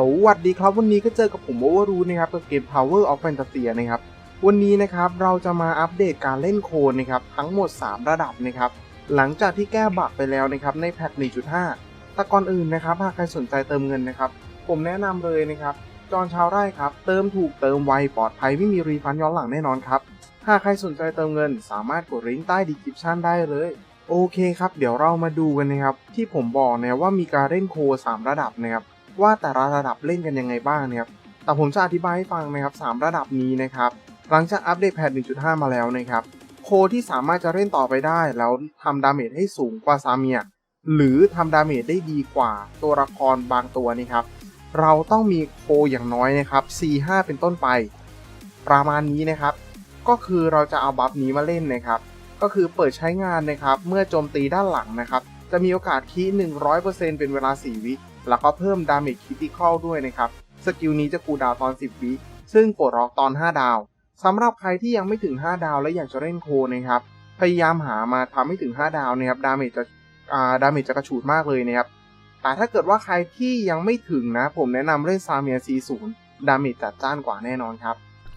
สวัสดีครับวันนี้ก็เจอกับผมโอเวอร์รูนะครับกับเกม Power of Fantasy นะครับวันนี้นะครับเราจะมาอัปเดตการเล่นโคนนะครับทั้งหมด 3 ระดับนะครับหลังจากที่แก้บั๊กไปแล้วนะครับในแพท 1.5 แต่ก่อนอื่นนะครับหากใครสนใจเติมเงินนะครับผมแนะนำเลยนะครับจอนชาวไร่ครับเติมถูกเติมไวปลอดภัยไม่มีรีฟันย้อนหลังแน่นอนครับหากใครสนใจเติมเงิน สามารถกดลิงก์ใต้ดีคริปชันได้เลยโอเคครับ เดี๋ยวเรามาดูกันนะครับ ที่ผมบอกนะว่ามีการเล่นโค 3 ระดับนะครับ ว่าแต่ละระดับเล่นกันยังไงบ้างนะครับ แต่ผมจะอธิบายให้ฟังนะครับ3ระดับนี้นะครับ หลังจากอัปเดตแพท 1.5 มาแล้วนะครับ โคที่สามารถจะเล่นต่อไปได้ แล้วทำดาเมจให้สูงกว่าซาเมีย หรือทำดาเมจได้ดีกว่าตัวละครบางตัวนี่ครับ เราต้องมีโคอย่างน้อยนะครับ C5 เป็นต้นไป ประมาณนี้นะครับ ก็คือเราจะเอาบัฟนี้มาเล่นนะครับ ก็คือเปิดใช้งานนะครับ เมื่อโจมตีด้านหลังนะครับ จะมีโอกาสคี100%เป็นเวลา 4 วิ แล้วก็เพิ่มดาเมจคิติคอลด้วยนะครับ สกิลนี้จะคูดาวตอน 10 วิซึ่งปลดล็อกตอน 5 ดาวสำหรับใครที่ยังไม่ถึง 5 ดาวและอยากจะเล่นโคนะครับ พยายามหามาทำให้ถึง 5 ดาวนะครับ ดาเมจจะดาเมจจะกระฉูดมากเลยนะครับ แต่ถ้าเกิดว่าใครที่ยังไม่ถึงนะ ผมแนะนำเล่นซาเมีย C0 ดาเมจจัดจ้านกว่าแน่นอนครับ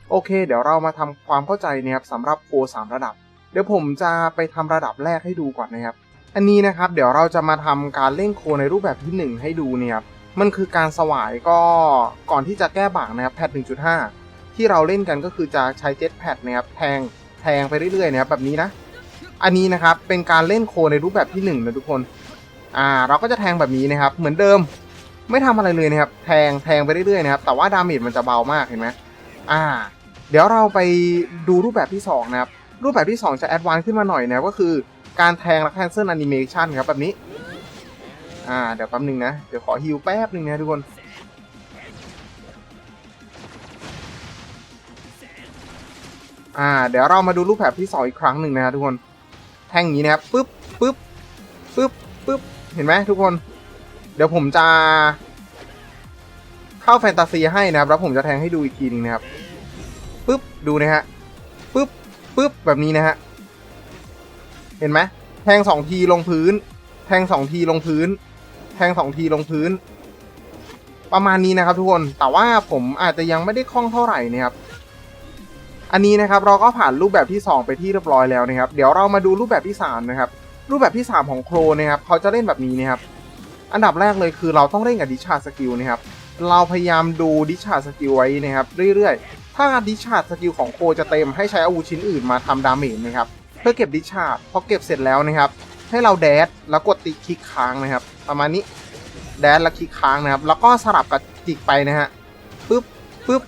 โอเค เดี๋ยวเรามาทำความเข้าใจนะครับสำหรับโค3ระดับ เดี๋ยวผมจะไปทำระดับแรกให้ดูก่อนนะครับ อันนี้นะครับเดี๋ยวเราจะมาทำการเล่นโคในรูปแบบที่ 1 ให้ดูเนี่ยครับมันคือการสวายก็ก่อนที่จะแก้บักนะครับแพท 1.5 ที่เราเล่นกันก็คือจะใช้เจ็ตแพดนะครับแทงแทงไปเรื่อยๆนะครับแบบนี้นะ อันนี้นะครับเป็นการเล่นโคในรูปแบบที่1นะทุกคนอ่าเราก็จะแทงแบบนี้นะครับ เหมือนเดิมไม่ทำอะไรเลยนะครับ แทงแทงไปเรื่อยๆนะครับแต่ว่าดาเมจมันจะเบามากเห็นไหมอ่า เดี๋ยวเราไปดูรูปแบบที่สองนะครับรูปแบบที่ 2 จะแอดวานซ์ขึ้นมาหน่อยนะครับก็คือ การแทงและแคนเซิลแอนิเมชันครับแบบนี้ อ่า เดี๋ยวแป๊บหนึงนะ เดี๋ยวขอฮิวแป๊บหนึ่งนะทุกคน อ่า เดี๋ยวเรามาดูรูปแบบที่2อีกครั้งหนึ่งนะครับทุกคน แทงอย่างนี้นะครับปึ๊บปึ๊บปึ๊บปึ๊บ เห็นไหมทุกคน เดี๋ยวผมจะเข้าแฟนตาซีให้นะครับ แล้วผมจะแทงให้ดูอีกทีหนึงนะครับปึ๊บ ดูนะฮะปึ๊บปึ๊บแบบนี้นะฮะ เห็นไหมแทงสองทีลงพื้น แทงสองทีลงพื้น แทงสองทีลงพื้น ประมาณนี้นะครับทุกคนแต่ว่าผมอาจจะยังไม่ได้คล่องเท่าไหร่นะครับอันนี้นะครับเราก็ผ่านรูปแบบที่ 2 ไปที่เรียบร้อยแล้วนะครับ เดี๋ยวเรามาดูรูปแบบที่ 3 นะครับ รูปแบบที่ 3 ของโครนะครับเขาจะเล่นแบบนี้นะครับ อันดับแรกเลยคือเราต้องเล่นกับดิชาร์สกิลนะครับ เราพยายามดูดิชาร์สกิลไว้นะครับ เรื่อยๆ ถ้าดิชาร์สกิลของโคจะเต็มให้ใช้อาวุธชิ้นอื่นมาทำดาเมจนะครับ เพื่อเก็บดิชาร์พอเก็บเสร็จแล้วนะครับ ให้เราแดดแล้วกดติคลิกค้างนะครับ ประมาณนี้แดดแล้วคลิกค้างนะครับ แล้วก็สลับกับจิกไปนะฮะปึ๊บปึ๊บ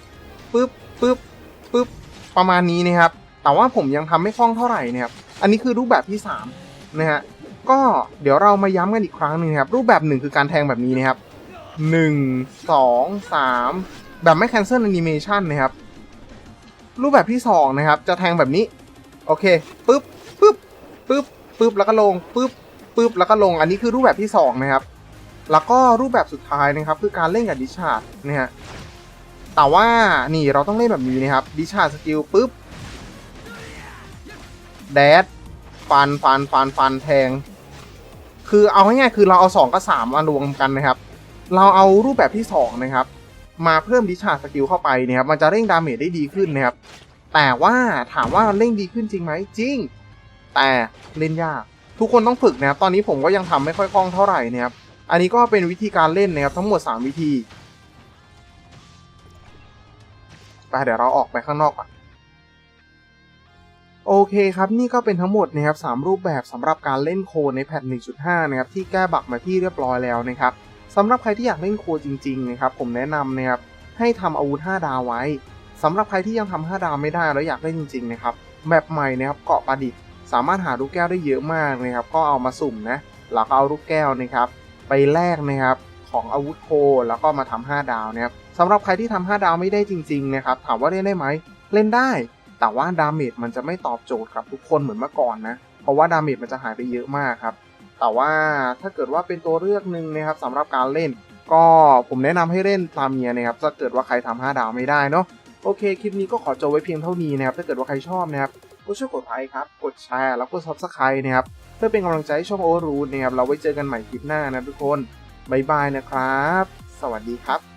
ปึ๊บปึ๊บปึ๊บประมาณนี้นะครับ แต่ว่าผมยังทำไม่คล่องเท่าไหร่นะครับอันนี้คือรูปแบบที่3นะฮะก็เดี๋ยวเรามาย้ำกันอีกครั้งหนึ่งครับ รูปแบบหนึ่งคือการแทงแบบนี้นะครับหนึ่งสองสามแบบไม่ cancel animation นะครับ รูปแบบที่สองนะครับ จะแทงแบบนี้ โอเคปึ๊บปึ๊บปึ๊บปึ๊บแล้วก็ลงปึ๊บปึ๊บแล้วก็ลงอันนี้คือรูปแบบที่สองนะครับ แล้วก็รูปแบบสุดท้ายนะครับ คือการเล่นกับดิชาร์ดนะฮะแต่ว่านี่เราต้องเล่นแบบนี้นะครับดิชาร์ดสกิลปึ๊บแดดฟันฟันฟันฟันแทง คือเอาง่ายๆคือเราเอาสองกับสามมารวมกันนะครับ เราเอารูปแบบที่สองนะครับ มาเพิ่มดิชาร์ดสกิลเข้าไปนะครับมันจะเร่งดาเมจได้ดีขึ้นนะครับ แต่ว่าถามว่าเร่งดีขึ้นจริงไหมจริง แต่เล่นยาก ทุกคนต้องฝึกนะครับ ตอนนี้ผมก็ยังทำไม่ค่อยคล่องเท่าไหร่นะครับ อันนี้ก็เป็นวิธีการเล่นนะครับทั้งหมด 3 วิธีไปเดี๋ยวเราออกไปข้างนอกก่อนโอเคครับ นี่ก็เป็นทั้งหมดนะครับสามรูปแบบสำหรับการเล่นโคในแพท 1.5 นะครับที่แก้บักมาที่เรียบร้อยแล้วนะครับสำหรับใครที่อยากเล่นโคจริงๆนะครับผมแนะนำนะครับให้ทำอาวุธ 5 ดาวไว้ สำหรับใครที่ยังทำ5ดาวไม่ได้แล้วอยากเล่นจริงๆนะครับแบบใหม่นะครับเกาะประดิษฐ์สามารถหาลูกแก้วได้เยอะมากนะครับ ก็เอามาสุ่มนะแล้วก็เอาลูกแก้วนะครับ ไปแลกนะครับของอาวุธโคแล้วก็มาทำ5ดาวนะครับสำหรับใครที่ทำ5ดาวไม่ได้จริง ๆ นะครับ ถามว่าเล่นได้ไหมเล่นได้ แต่ว่าดาเมจมันจะไม่ตอบโจทย์กับทุกคนเหมือนเมื่อก่อนนะเพราะว่าดาเมจมันจะหายไปเยอะมากครับแต่ว่าถ้าเกิดว่าเป็นตัวเลือกหนึ่งนะครับสำหรับการเล่น ก็ผมแนะนำให้เล่นตามเมียนะครับถ้าเกิดว่าใครทำ5ดาวไม่ได้เนาะ โอเค คลิปนี้ก็ขอจบไว้เพียงเท่านี้นะครับ ถ้าเกิดว่าใครชอบนะครับ ก็ช่วยกดไลค์ครับ กดแชร์ แล้วก็ซับสไครต์นะครับ เพื่อเป็นกำลังใจให้ช่องโอรูนะครับ เราไว้เจอกันใหม่คลิปหน้านะทุกคน บ๊ายบายนะครับ สวัสดีครับ